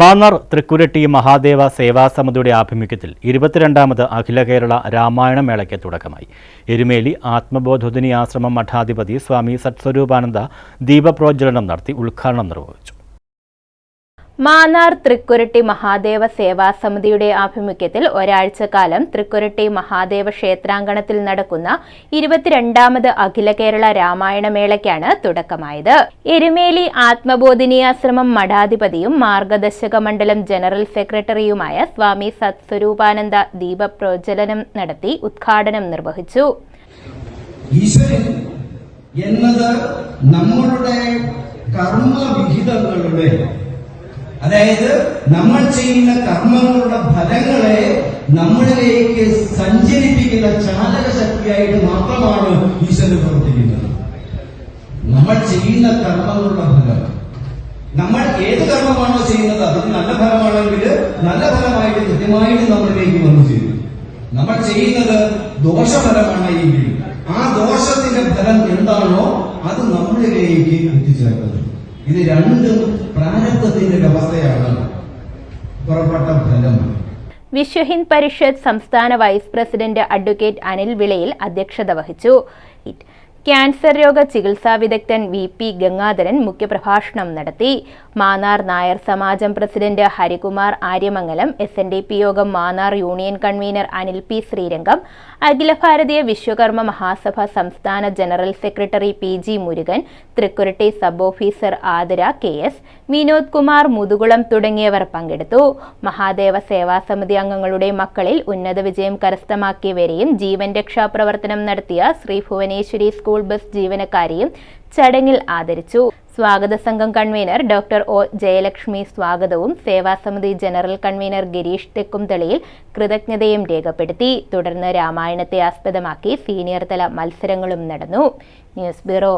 മാന്നാർ തൃക്കുരട്ടി മഹാദേവ സേവാസമിതിയുടെ ആഭിമുഖ്യത്തിൽ ഇരുപത്തിരണ്ടാമത് അഖില കേരള രാമായണ മേളയ്ക്ക് തുടക്കമായി. എരുമേലി ആത്മബോധോദിനി ആശ്രമം മഠാധിപതി സ്വാമി സത്സ്വരൂപാനന്ദ ദീപപ്രോജ്വലനം നടത്തി ഉദ്ഘാടനം നിർവഹിച്ചു. മാന്നാർ തൃക്കുരട്ടി മഹാദേവ സേവാ സമിതിയുടെ ആഭിമുഖ്യത്തിൽ ഒരാഴ്ചക്കാലം തൃക്കുരട്ടി മഹാദേവ ക്ഷേത്രാങ്കണത്തിൽ നടക്കുന്ന ഇരുപത്തിരണ്ടാമത് അഖില കേരള രാമായണ മേളയ്ക്കാണ് തുടക്കമായത്. എരുമേലി ആത്മബോധിനിയാശ്രമം മഠാധിപതിയും മാർഗദർശക മണ്ഡലം ജനറൽ സെക്രട്ടറിയുമായ സ്വാമി സത്സ്വരൂപാനന്ദ ദീപപ്രോജ്വലനം നടത്തി ഉദ്ഘാടനം നിർവഹിച്ചു. എന്നത് നമ്മളുടെ കർമ്മവിഹിതങ്ങളുടെ അതായത് നമ്മൾ ചെയ്യുന്ന കർമ്മങ്ങളുടെ ഫലങ്ങളെ നമ്മളിലേക്ക് സഞ്ചരിപ്പിക്കുന്ന ചാലക ശക്തിയായിട്ട് മാത്രമാണ് ഈശ്വരൻ പ്രവർത്തിക്കുന്നത്. നമ്മൾ ചെയ്യുന്ന കർമ്മങ്ങളുടെ ഫലം. നമ്മൾ ഏത് കർമ്മമാണോ ചെയ്യുന്നത് അതിന് നല്ല ഫലമാണെങ്കിൽ നല്ല ഫലമായിട്ട് കൃത്യമായിട്ട് നമ്മളിലേക്ക് വന്നു ചെയ്യും നമ്മൾ ചെയ്യുന്നത് ദോഷഫലമാണ് എങ്കിൽ ആ ദോഷത്തിന്റെ ഫലം എന്താണോ അത് നമ്മളിലേക്ക് എത്തിച്ചേർക്കുന്നത് ഇത് രണ്ടും പ്രാരംഭത്തിന്റെ വ്യവസ്ഥയാണ് പുറപ്പെട്ട ഫലം. വിശ്വ ഹിന്ദ് പരിഷത്ത് സംസ്ഥാന vice president advocate Anil Vilayil അധ്യക്ഷത വഹിച്ചു. ക്യാൻസർ രോഗ ചികിത്സാ വിദഗ്ധൻ വി പി ഗംഗാധരൻ മുഖ്യപ്രഭാഷണം നടത്തി. Mannar Nair Samajam president Harikumar Aryamangalam S N D P Yogam Mannar union convener Anil P Sreerangam Akhila Bharatiya Vishwakarma Mahasabha സംസ്ഥാന general secretary P G Murugan Thrikkuratti sub officer Athira K S Vinod Kumar Muthukulam തുടങ്ങിയവർ പങ്കെടുത്തു. മഹാദേവ സേവാ സമിതി അംഗങ്ങളുടെ മക്കളിൽ ഉന്നത വിജയം കരസ്ഥമാക്കിയവരെയും ജീവൻ രക്ഷാ പ്രവർത്തനം നടത്തിയ ശ്രീ ഭുവനേശ്വരി സ്കൂൾ ബസ് ജീവനക്കാരെയും ചടങ്ങിൽ ആദരിച്ചു. സ്വാഗത സംഘം കൺവീനർ ഡോക്ടർ ഒ. ജയലക്ഷ്മി സ്വാഗതവും സേവാസമിതി ജനറൽ കൺവീനർ ഗിരീഷ് തെക്കുംതളിയിൽ കൃതജ്ഞതയും രേഖപ്പെടുത്തി. തുടർന്ന് രാമായണത്തെ ആസ്പദമാക്കി സീനിയർ തല മത്സരങ്ങളും നടന്നു. News bureau